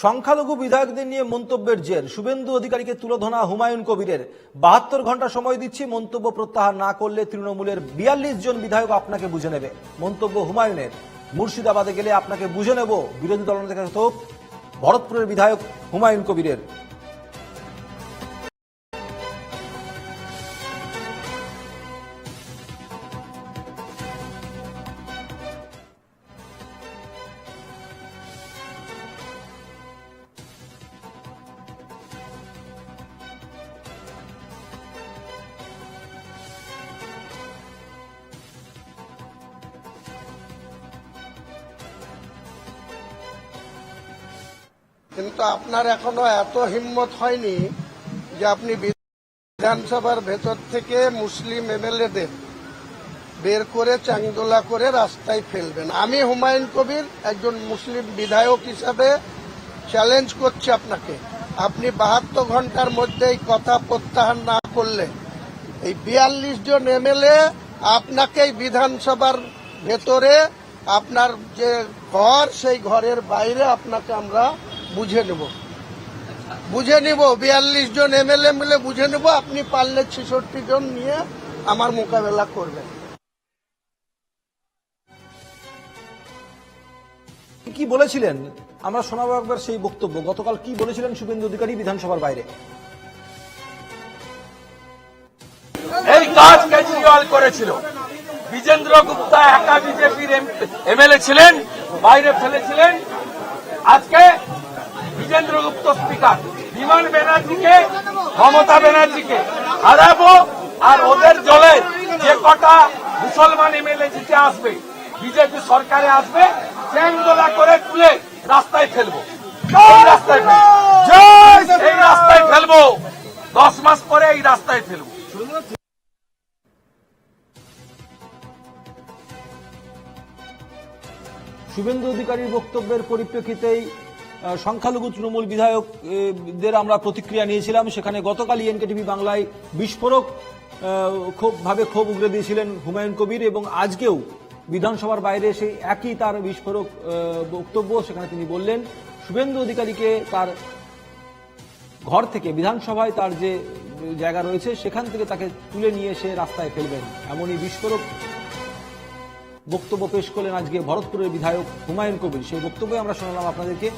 সংখ্যালঘু বিধায়কদের নিয়ে মন্তব্যের জের। শুভেন্দু অধিকারীকে তুলোধনা হুমায়ুন কবিরের। বাহাত্তর ঘণ্টা সময় দিচ্ছি, মন্তব্য প্রত্যাহার না করলে তৃণমূলের বিয়াল্লিশ জন বিধায়ক আপনাকে বুঝে নেবে। মন্তব্য হুমায়ুনের। মুর্শিদাবাদে গেলে আপনাকে বুঝে নেব। বিরোধী দলনেতা তোপ ভরতপুরের বিধায়ক হুমায়ুন কবিরের। কিন্তু আপনার এখনও এত হিম্মত হয়নি যে আপনি বিধানসভার ভেতর থেকে মুসলিম এমএলএদের বের করে চাংদোলা করে রাস্তায় ফেলবেন। আমি হুমায়ুন কবির একজন মুসলিম বিধায়ক হিসাবে চ্যালেঞ্জ করছি আপনাকে। আপনি বাহাত্তর ঘণ্টার মধ্যে এই কথা প্রত্যাহার না করলে এই বিয়াল্লিশ জন এমএলএ আপনাকেই বিধানসভার ভেতরে আপনার যে ঘর, সেই ঘরের বাইরে আপনাকে আমরা বুঝে নেব। বুঝে নিব বিয়াল্লিশ জন এমএলএ মিলে বুঝে নেব আপনি পারলে ছেষট্টি জন নিয়ে আমার মোকাবেলা করবেন। কি বলেছিলেন? আমরা শোনাবো একবার সেই বক্তব্য। গতকাল কি বলেছিলেন শুভেন্দু অধিকারী বিধানসভার বাইরে? এই কাজ কেজরিওয়াল করেছিল। বিজেন্দ্র গুপ্তা একা বিজেপির এমএলএ ছিলেন বাইরে ফেলেছিলেন। আজকে গুপ্ত বিমান ব্যানার্জিকে মমতা ব্যানার্জিকে হারাবো আর ওদের জলে যে কটা মুসলমান এমএলএ জিতে আসবে বিজেপি সরকারে আসবে চ্যাংদোলা করে তুলে রাস্তায় ফেলব। এই রাস্তায় ফেলব। এই রাস্তায় ফেলব। দশ মাস পরে এই রাস্তায় ফেলব। শুভেন্দু অধিকারীর বক্তব্যের পরিপ্রেক্ষিতেই সংখ্যালঘু তৃণমূল বিধায়কদের আমরা প্রতিক্রিয়া নিয়েছিলাম। সেখানে গতকালই এনকেটিভি বাংলায় বিস্ফোরক আহ, ক্ষোভ উগরে দিয়েছিলেন হুমায়ুন কবির এবং আজকেও বিধানসভার বাইরে সেই একই তার বিস্ফোরক বক্তব্য সেখানে তিনি বললেন। শুভেন্দু অধিকারীকে তার ঘর থেকে বিধানসভায় তার যে জায়গা রয়েছে সেখান থেকে তাকে তুলে নিয়ে এসে রাস্তায় ফেলবেন। এমনই বিস্ফোরক বক্তব্য পেশ করলেন আজকে ভরতপুরের বিধায়ক হুমায়ুন কবির। সেই বক্তব্যে আমরা শোনালাম আপনাদেরকে।